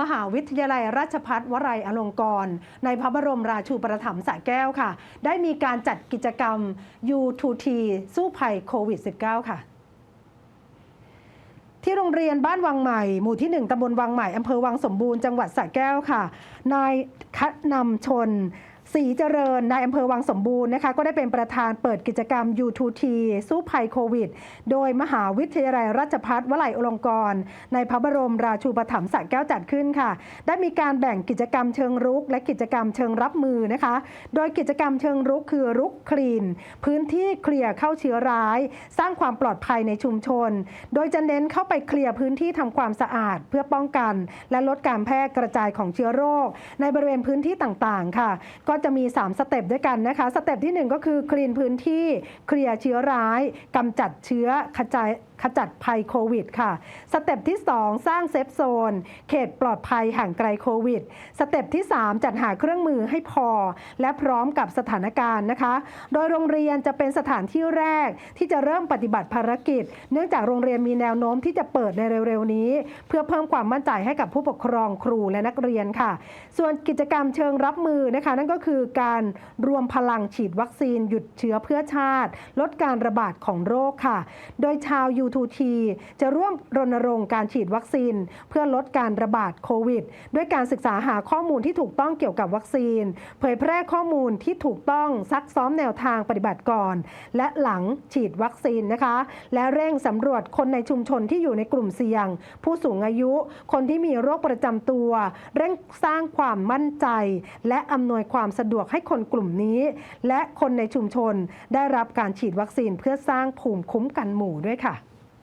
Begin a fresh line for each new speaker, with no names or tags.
มหาวิทยาลัยราชพัฒวลัยอลงกรณ์ในพระบรมราชูปถัมภ์สระแก้วค่ะ ได้มีการจัดกิจกรรม U2T สู้ภัยโควิด -19 ค่ะที่โรงเรียนบ้านวังใหม่ หมู่ที่ 1ตำบลวังใหม่ อำเภอวังสมบูรณ์ จังหวัดสระแก้วค่ะ นายคัดนำชน ศรีเจริญนายอำเภอวังสมบูรณ์นะคะก็ได้เป็นประธานเปิดกิจกรรม U2T สู้ภัยโควิด โดยมหาวิทยาลัยราชภัฏวลัยอลงกรณ์ในพระบรมราชูปถัมภ์สระแก้วจัดขึ้นค่ะ ได้มีการแบ่งกิจกรรมเชิงรุก และกิจกรรมเชิงรับมือนะคะ โดยกิจกรรมเชิงรุกคือรุกคลีน พื้นที่เคลียร์เข้าเชื้อร้าย สร้างความปลอดภัยในชุมชน โดยจะเน้นเข้าไปเคลียร์พื้นที่ทำความสะอาด เพื่อป้องกัน และลดการแพร่กระจายของเชื้อโรค ในบริเวณพื้นที่ต่างๆ ค่ะก็จะมี 3 สเต็ปด้วยกันนะคะ สเต็ปที่ 1 ก็คือคลีนพื้นที่เคลียร์เชื้อร้ายกำจัดเชื้อขจายขจัดภัยโควิดค่ะ สเต็ปที่ 2 สร้างเซฟโซน เขตปลอดภัยห่างไกลโควิด สเต็ปที่ 3 จัดหาเครื่องมือให้พอ และพร้อมกับสถานการณ์นะคะ โดยโรงเรียนจะเป็นสถานที่แรกที่จะเริ่มปฏิบัติภารกิจ เนื่องจากโรงเรียนมีแนวโน้มที่จะเปิดในเร็วๆนี้ เพื่อเพิ่มความมั่นใจให้กับผู้ปกครองครูและนักเรียนค่ะ ส่วนกิจกรรมเชิงรับมือนะคะ นั่นก็คือการรวมพลังฉีดวัคซีนหยุดเชื้อเพื่อชาติ ลดการระบาดของโรคค่ะ โดยชาว U2T จะร่วมรณรงค์การฉีดวัคซีน เพื่อลดการระบาดโควิด ด้วยการศึกษาหาข้อมูลที่ถูกต้องเกี่ยวกับวัคซีน เผยแพร่ข้อมูลที่ถูกต้องซักซ้อมแนวทางปฏิบัติก่อน และหลังฉีดวัคซีนนะคะ และเร่งสำรวจคนในชุมชนที่อยู่ในกลุ่มเสี่ยง ผู้สูงอายุ คนที่มีโรคประจำตัว เร่งสร้างความมั่นใจ และอำนวยความสะดวกให้คนกลุ่มนี้ และคนในชุมชนได้รับการฉีดวัคซีนเพื่อสร้างภูมิคุ้มกันหมู่ด้วยค่ะ